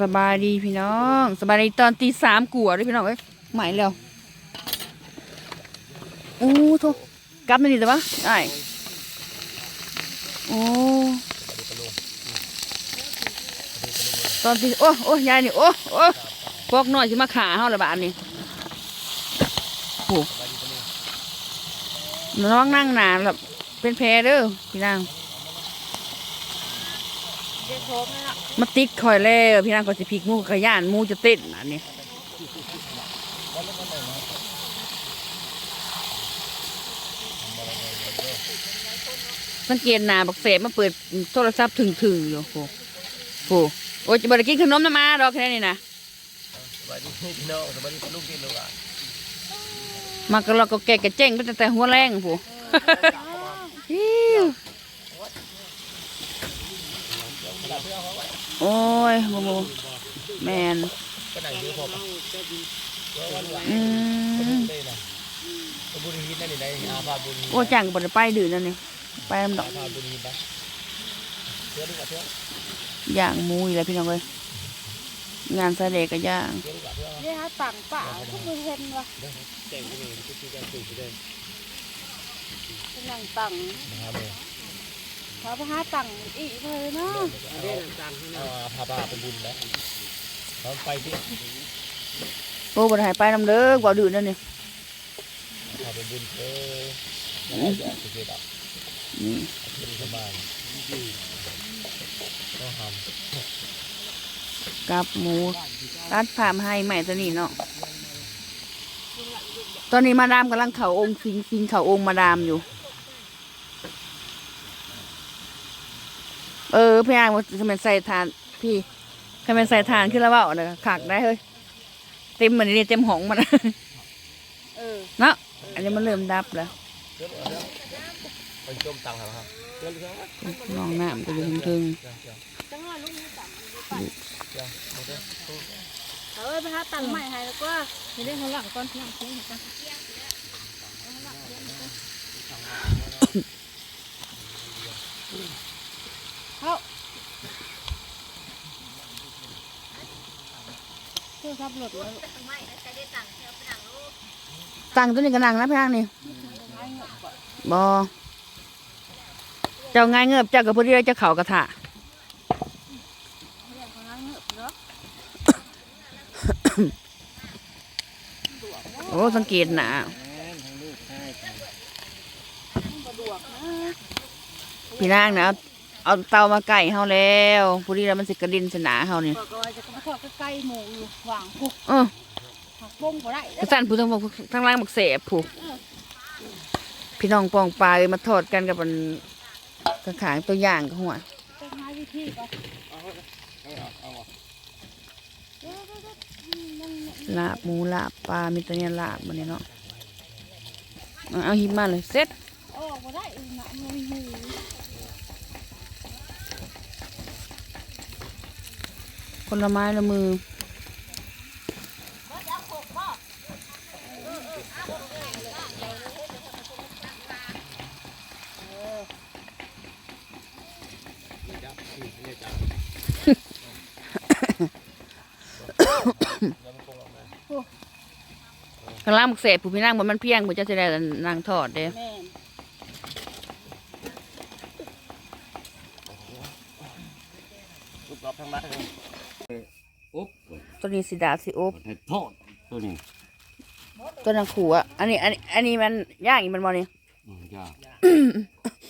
สบายดีพี่น้อง สบายดีตอนตีสามกัวด้วยพี่น้องเอ้ยไหมแล้วโอ้โทกลับมาดีแต่ปะได้โอ้ตอนที่โอ้โอ้ยายนี่โอ้โอ้พวกน้อยสิมาขาเฮาละบาดนี่โอ้น้องนั่งนานแบบเป็นแพ้เด้อพี่นาง มนั่นแหละมาติดคอยแล้วพี่นางก็สิพลิกหมูกระย่านหมูจะเต้นอันนี้สังเกตหนาบักเสบมาเปิดโทรศัพท์ถึงถึงๆอยู่โหโหโอ้ยจะบไดกินขนมน้ำมาดอกแค่นี้นะสวัสดีพี่น้องสวัสดีลูกพี่ลูกอะมากระลอกก็แก่กระเจ้งไปตั้งแต่หัวแรงโห ฮิว โอ้ยโมโมแมนก็นั่งอยู่พอปะอืมได้นะบุรีฮิตนั่นนี่ได้อาภาบุรีโอ้จังก็บ่ได้ไปดื่นนั่นนี่ไปลำดอกอาภาบุรีปะเชื่อดีกว่าเชื่อย่างหมูอีกแล้วพี่น้องเอ้ยงานแสดงก็ย่างเชื่อดีกว่าเชื่อเรียกหาต่างป่าทุกมือเห็นวะแจ้งที่นี่ที่ที่การสื่อได้เป็นหนังต่างนะครับเลยเขาไปหาต่างอีกเลยเนาะอาภาบาเป็นบุญแล้วเขาไปที่โอ้บ่ได้ให้ไปนำเด้อบ่ดื่นนั่นนี่อาภาเป็นบุญเออแล้วจะสุดยอดนี่เป็นสบายก็ทกับหมูตัดผ่ามให้ใหม่ตัวนี้เนาะตอนนี้มาดามกำลังเข่าองค์สิงสิงเข่าองค์มาดามอยู่ เออพี่อ่างว่าทำไมใส่ทานพี่ทำไมใส่ทานขึ้นแล้วเปล่าเนี่ยขากได้เฮ้ยเต็มเหมือนนี่เต็มหองมันเออเนาะอันนี้มันเริ่มดับแล้วำเชื่อดีกว่าเชื่อเป็นจมตังค์ครับเชื่อดีกว่าน้องน้ำก็อยู่ทึงเชื่อเชื่อจังหวะลูกนี้ต่างเชื่อหมดเลยเขาไปหาต่างใหม่ให้แล้วก็เห็นได้เขาหลังก้อนที่หลังเสียงจ้ะ เพื่อขับรถแล้วๆตั้งตัวนี้ก็นั่งนะพี่อ่างนี่บอเจ้าง่ายเงือบเจ้ากับพอดีเลยเจ้าเข่ากระถะเรียกเขานั่งเงือบเนาะโอ้สังเกตหนาสะดวกนะพี่นางนะ เอาเอาเตามาไก่เฮาแล้วพอดีแล้วมันสิกระดินสนาเฮานี่บอกก็ว่าจะมาทอดใกล้ๆหมูอยู่หว่างพุกเออหักบ้งก็ได้กระสันผู้ทั้งทั้งล่างบักเสบผู้พี่น้องปองปลาเอ้ยมาทอดกันกับมันกระขางตัวอย่างกับหัวเป็นไม้วิธีก็ลาบหมูลาบปลามีแตัวเนี้ยลาบมันเนี่ยเนาะเอาเอาหิมมาเลยเสร็จโอ้ก็ได้อีกนะมันหู คนละไม้ละมือข้างล่างบักเสบผู้พี่นั่งบนมันเพียงผู้จ้าจะได้นางทอดเด้ แม่น รูปรอบทั้งบ้านเลย อุ๊บ ตัวนี้สิดาสิอบเห็ดทอดตัวนี้ตัวนังขู่อะอันนี้ อันนี้อันนี้มันย่างอีกมันบอนี่อืมจ้า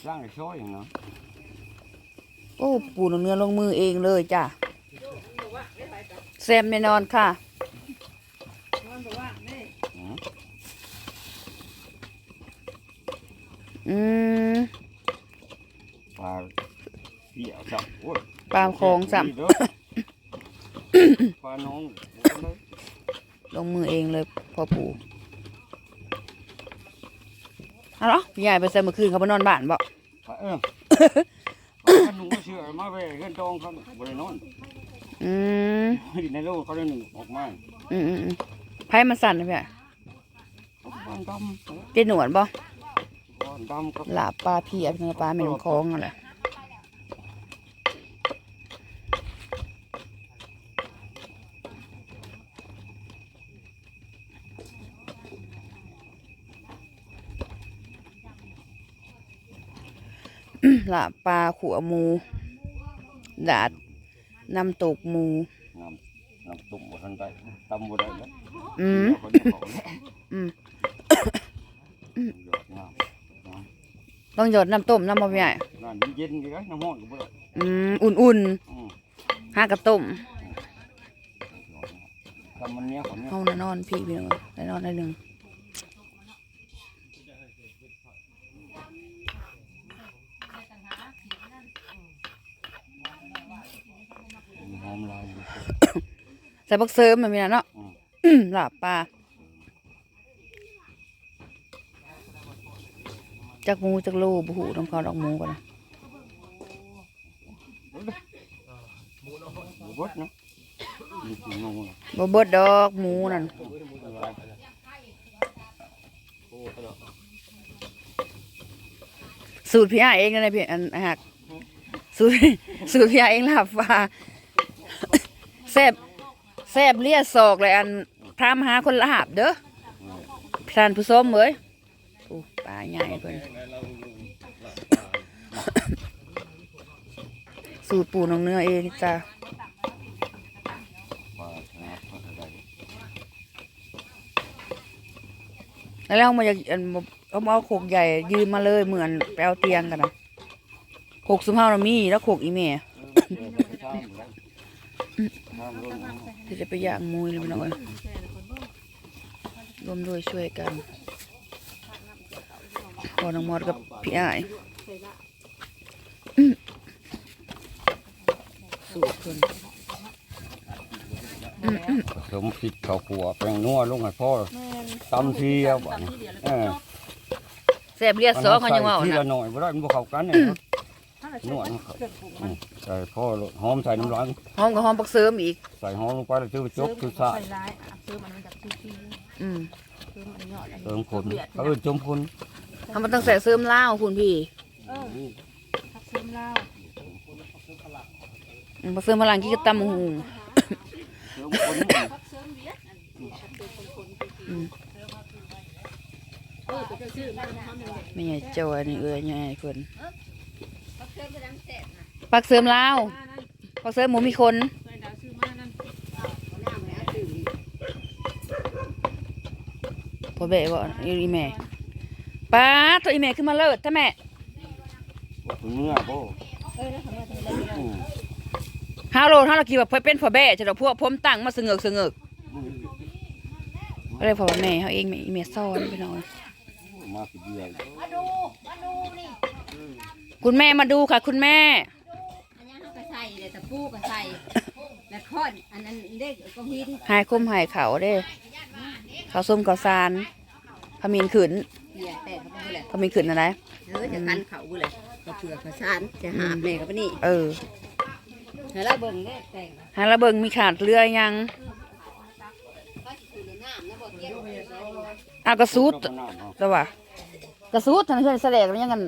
ร่างไอ้ช้อยอย่างเนาะโอ้ปูเนื้อลงมือเองเลยจ้ะแซมแน่นอนค่ะอืมอืมปลาเปี่ยวจับโอ้ยปลาโคงสัม ดีเด้อปลาน้องเลยลงมือเองเลยพ่อปู่เอาเหรอยายไปใส่เมื่อคืนเขาไปนอนบ้านบ่ปลาเออขนุนเชื่อมาไปเงินทองเขาบริโนอนอืมในโลกเขาได้หนึ่งออกมาอืมอืมอืมไพ่มาสั่นนะพี่อะเขาบ้านดำเจ็ดหนวดบ่บ้านดำกับลาบปลาเพียเนื้อปลาแม่น้ำคลองนั่นแหละ ลาบปลาขัวหมู ดาดน้ำตกหมู น้ำน้ำตุ่มบ่ทันได้ตำบ่ได้แล้วอืม เดี๋ยวเขาจะเขาแล้วอืม หยอดน้ำต้องหยดน้ำต้มน้ำมะพร้าวน้ำเย็นๆก็น้ำร้อนก็บ่ได้อืม อุ่นอืมๆห้ากระต้มทำมันเนี้ยคนเนี้ยเฮาน่ะนอนพี่พี่น้องได้นอนได้หนึ่ง หอมลายอยู่ ใส่บักเสริมมันมีนะเนาะอืมอื้อลาบปลาจักหมูจักโลบุหูน้ำข้าวดอกหมูก่อนนะบ่เบดเนาะมีถุงนงบ่เบิดดอกหมูนั่นสูตรพี่อาเองนะพี่อันหักสูตรสูตรพี่อาเองลาบปลาแซ่บ แซ่บเลียศอกเลยอันพรามหาคนละหาบเด้อท่านผู้ชมเอ้ยโอ้ปลาใหญ่เพิ่นสูตรปูน้องเนื้อเองจ้าแล้วเรามาจากอันเอามาเอาโขกใหญ่ยืมมาเลยเหมือนไปเอาเตียงกันนะโขกสุมเฮานะมีแล้วโขกอีเมย์น้ำร้อน ที่จะไปย่างมุยเลยพี่น้องเอ้ยรวมด้วยช่วยกันพอน้องมอดกับพี่อ้ายอื้อสูตรเพิ่นผสมพริกข้าขัวแป้งนัวลงให้พ่อตำทีเอาบ่แซ่บเลียดซอเขายังว่าใส่ทีนะละหน่อยบ่ได้มันบ่เข้ากันเนี่ยนวดเขา ใส่พ่อหอมใส่น้ำร้อนหอมกับหอมปักเสริมอีก ใส่หอมลงไปแล้วจืดจกคือซาใส่ร้ายอะซื้อมันจากที่ที่อืมซื้อมันยอดอันเติมคนเขาเออจมคนทำมันต้องใส่เสริมล่าวคุณพี่เออทักซื้อเหล้าอืมปักเสริมพลังกี้ก็ตำหูเติมคนเออไปซื้อมาทำหนึ่งไม่ใช่เจ้าอันนี้เอ้ยใหญ่เพิ่นปักเสริมลาวปักเสริมหมูมีคนใส่ดาวซื้อมานั่นพอเบะบ่อีแม่ป้าตัวอีแม่ขึ้นมาเลิศถ้าแม่ถึงเมื่อโบเออแล้วทำไมถึงได้อืมฮาโลฮาโลกี่ว่าเพิ่นเป็นพ่อแบ่จะดอกพวกผมตั้งมาเสงอกเสงอกก็เลยพอแม่เขาเองแม่อีแม่ซ่อนไปหน่อยมาสิเดียว คุณแม่มาดูค่ะ คุณแม่ อันนี้เขาก็ใส่เลยตะปูก็ใส่แล้วคอนอันนั้นเด็กก็หินหายคมหายเขาเด้เขาวส้มเขาวซานขมิ้นขืนเหี่ยแต่เขาไปเลยขมิ้นขืนอะไรเออจะคันเขาไปเลยก็เผื่อเขาสานจะหาแม่กับนี่เออเฮ้ยเราเบิ่งได้แต่งหาระเบิงมีขาดเรือยังก็สิในน้ำนะบอกเกี่ยวอากระซูดก็น้ำเอาแต่ว่ากระซูดทางเพื่อนแสดงมันยังกัน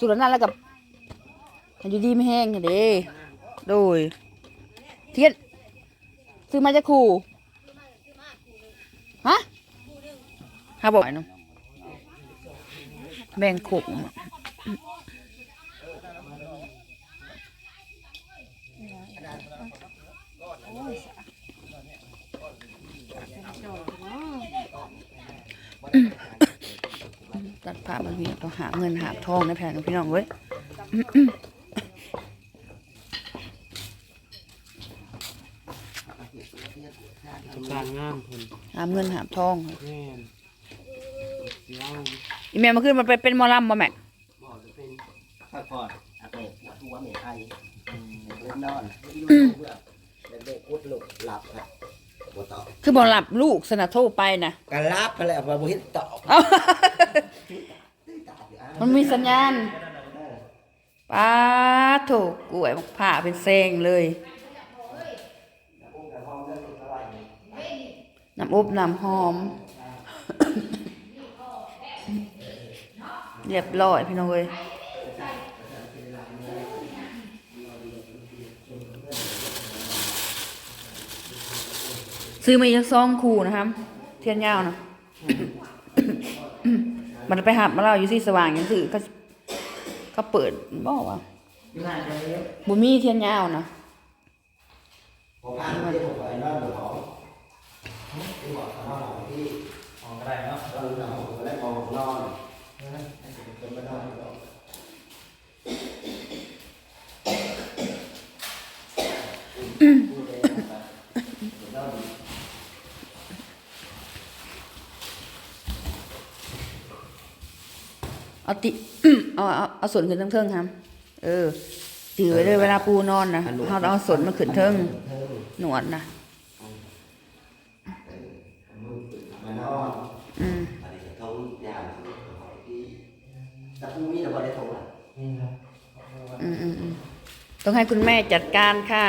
สุดนั่นแล้วกับมันอยู่ดีไม่แห้งเด้โดย เทียนซื้อมาจากครูฮะฮะบอกไอ้น้องแบ่งขก ตัดผ้ามันพี่ต้องหาเงินหาทองในแผนของพี่น้องเว้ยการงามคนหาเงินหาทองแม่นเสียวอีแม่มาขึ้นมันไปเป็นหมอลำบ่แม่บอกจะเป็นพักผ่อนอาเมปวดหัวเมฆไอเล่นนอนเพื่อเด็กกุดลุกหลับครับ ปวดต่อคือบ่หลับลูกสนะโทรไปนะการรับไปแล้วพอบุหิตต่อเอ้ามันมีสัญญาณป้าโถกล้วยมักผ่าเป็นเซงเลย น้ำอบน้ำหอม เรียบร้อยพี่น้องเอ้ย ซื้อมาอีกซองคู่นะครับ เทียนยาวนะมันไปหับมาเราอยู่ที่สว่างยังถือเขาเขาเขาเปิดบอกว่าอยู่ห่างกันเยอะบุมีเทียนยาวนะผมอ่านที่ผมไปนอนอยู่ของที่บอกเขานอนของที่มองก็ได้เนาะตอนนอนผมก็ได้มองนอนจนไปนอนอยู่ เอาติเอาเอาเอาส่วนขึ้นเทิงๆครับ เออจือไว้เลยเวลาปูนอนนะเขาต้องเอาส่วนมาขึ้นเทิงหนวดนะมานอนอืมอันนี้เขายามที่ตะปูมีแต่บ่ได้โทรอะนี่นะอืมอืมอืมต้องให้คุณแม่จัดการค่ะ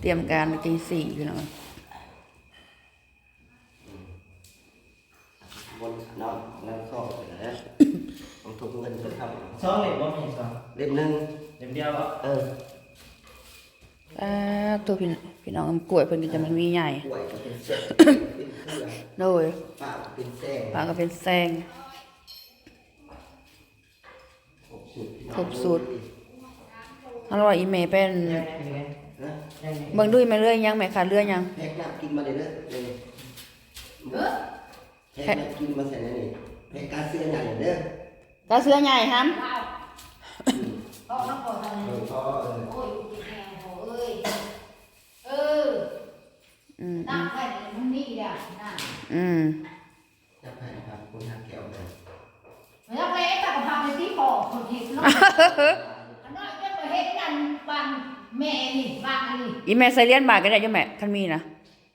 เตรียมการไปตีสี่พี่น้อง บ นนอนนั่งเข้าไปนะต้องทุกเงินเพิ่นครับสองเหล็กบ่มีสองเล่มหนึงเล่มเดียวอะเอออ่าตัวพี่พี่น้องกล้วยเพิ่นก็จะมันมีใหญ่ป่วยก็เป็นเส้นเป็นเครื่องโดยป้าก็เป็นแส้งปลาก็เป็นแซงครบสูตรอร่อยอีเมเป็นยังไงยังไงนะยังไงเบิ่งด้วยแม่เลื่อยยังแม่ขาดเลื่อยยังแพ็กน้ำกินมาเลยเด้อเลย แพ็กน้ำกินมาใส่ในนี่แพ็กกาเซียนใหญ่เด้อตาเสื้อใหญ่ฮัมพ่อน้องพ่อทำเออพอเออโอ้ยกินแมวโอ้ย เอออืมนั่งไปมันนี่แหละนั่งอืมจะไปนะครับคุณทางแก้วเลยแล้วไปแต่ก็พาไปที่คอคนเห็นเนาะอันน้อยจะไปเห็นกันบังแม่นี่บังอันนี้อีแม่ใส่เหรียญบาทก็ได้อยู่แม่คันมีนะ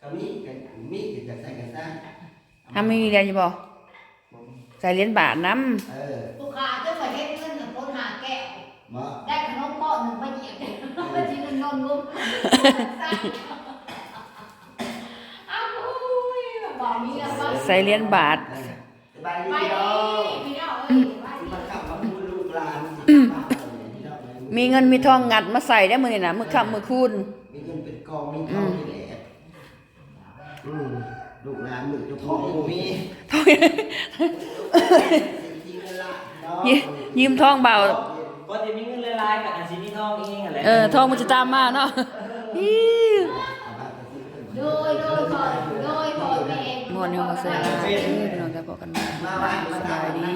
ก็มีกันมีกินกันใส่กันได้ ถ้ามีเหรียญอยู่บ่ใส่เหรียญบาทน้เออลูกค้าจะไปเห็นเงินหนึ่งคนหาแก้วมาได้ขนมป้อนหนึ่งมาเหยียบมาทีนึงนอนงุ้มอ้าวอุ้ยบอกมีแล้วว่าำใส่เหรียญบาท สบายดีไปพี่น้องพี่น้องเอ้ยไปที่มาขับมาพูดลูกหลานพี่น้องมีเงินมีทองงัดมาใส่ได้มื้อนี่นะมื้อค่ำมื้อคืนมีเงินเป็นกองมีทองนี่แหละอืม ลูกหลานมือเจ้าของบ่มีทอง จริงๆนั่นล่ะเนาะยืยืมทองเบาปกติมีเงินลายๆกับอาชีพมีทองเองอะไรเออทองมันจะตามมาเนาะฮิ้วโดยโดยคอยโดยคอยแม่ม่วนอยู่บ่ใส่ลายเด้อพี่น้องจะบอกกันมาสบายดี